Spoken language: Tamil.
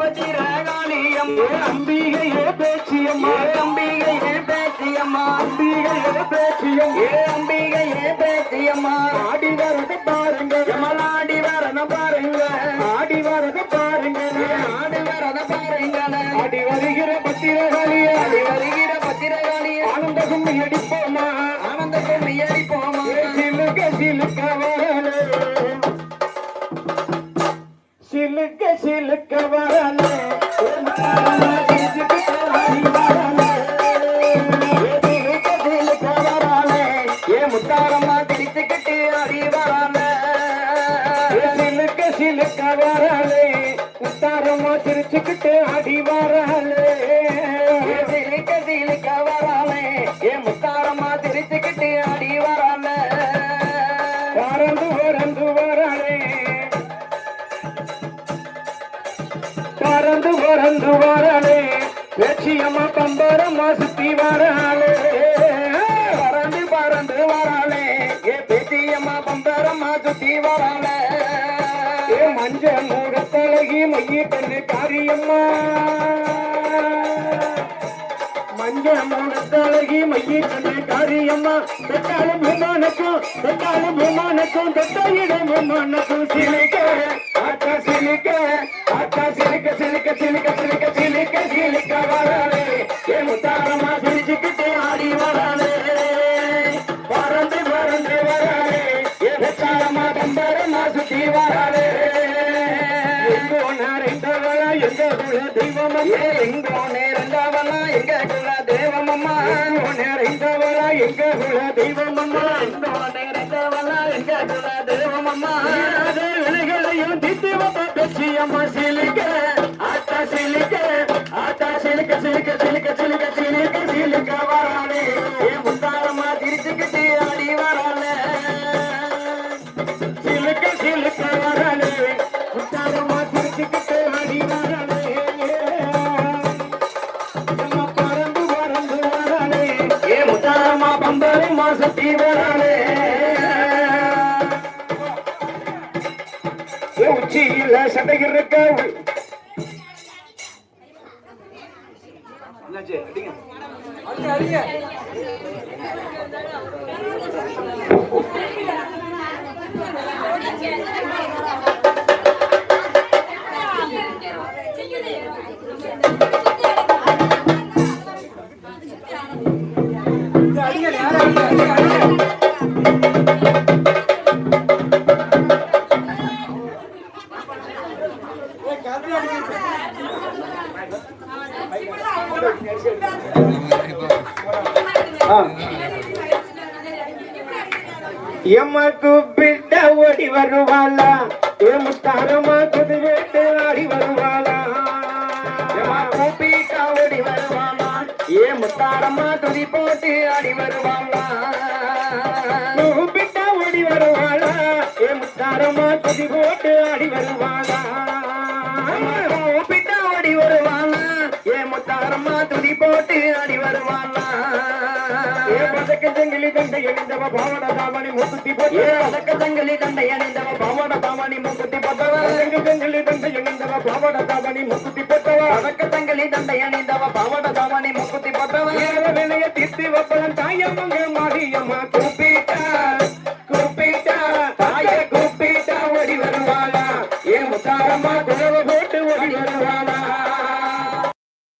பத்திரகாளியம்மா அம்பிகையே பேச்சியம்மா. அம்பிகையே பேச்சியம்மா. அம்பிகையே பேச்சியம். ஏ அம்பிகையே பேச்சியம்மா. ஆடி வரத பாருங்க. எமலாடி வரத பாருங்க. ஆடி வரத பாருங்க. ஆடி வரத பாருங்களே. ஆடி வருகிற பத்திரகாளிய. ஆடி வருகிற பத்திரகாளியே. ஆனந்த கும்மி அடிப்போமா? ஆனந்த கும்மி அடிப்போமா? சிலுக்க சிலுக்க வரலே உத்தாரமா சிரிச்சுக்கிட்டு அடி வரலே சிலிக்க சிலிக்க வராலே ஏ முத்தாரம்மா திரிச்சுக்கிட்டு அடி வராலே பறந்து பறந்து வரலே பறந்து பறந்து வரலே லட்சியமா பம்பரமா சுத்தி வரலே பறந்து பறந்து வராலே ஏ பேச்சியம்மா பம்பரம்மா சுத்தி வராலே ஏ மஞ்ச மூடத்தழகி மைய கண்ணு காரியம்மா. மஞ்ச மூடத்தழகி மைய கண்ணு காரியம்மா. தொட்டாலும் விமானக்கும் தொட்டாலும் விமானக்கும் தொட்டாயிடம் விமானக்கும் சிலிக்க ஆட்டா சிலிக்க ஆட்டா சிலிக்க சிலிக்க சிலிக்க சிலிக்க சிலிக்க சிலிக்க வராளே ஏ முத்தாரமா சிரிச்சுக்கிட்டு ஆடி வராளே எங்க குல தெய்வமம்மா ஏ நேரந்தவனா எங்க குல தேவமம்மா எங்கோ எங்க குல தெய்வமம்மா எங்கோ நேரந்தவனா எங்க குல தேவமம்மா அதே விலைகளையும் திட்டு வந்த பேச்சியம்மா சிலிக்க ஆட்டா சிலிக்க ஆட்டா சிலிக்க சிலிக்க சிலிக்க சிலிக்க சிலிக்க சிலிக்க வராளே பம்பரம்மா சுத்தி வராலே உச்சியில சட்டைகள் இருக்க எமக்கு பிட்ட ஓடி வருவாளா? எமுத்தாரமா முத்தாரமா குது ஆடி வருவாளா? எமக்கு பிட்ட ஓடி வருவாளா? எமுத்தாரமா துதி போட்டு ஆடி வருவாமா பிட்ட ஓடி வருவாளா? எமுத்தாரமா துதி போட்டு ஆடி வருவாளா? முத்தாரம்மா துதி போட்டு அடி வருவானா ஏ தண்டை எழுந்தவ பாவன தாமணி மூக்குத்தி ஏ போட்டு தங்கலி தண்டை அணிந்தவ பவன பாவனி மூக்குத்தி போட்டவ பதக்க தண்டை எழுந்தவ பாவன தாமணி மூக்குத்தி போட்டவ அதக்க தங்கலி தண்டை அணிந்தவ பவன தாமணி மூக்குத்தி போட்டவ ஏழ வினைய தீர்த்து வப்பதன் தாயம்மங்க மாரியம்மா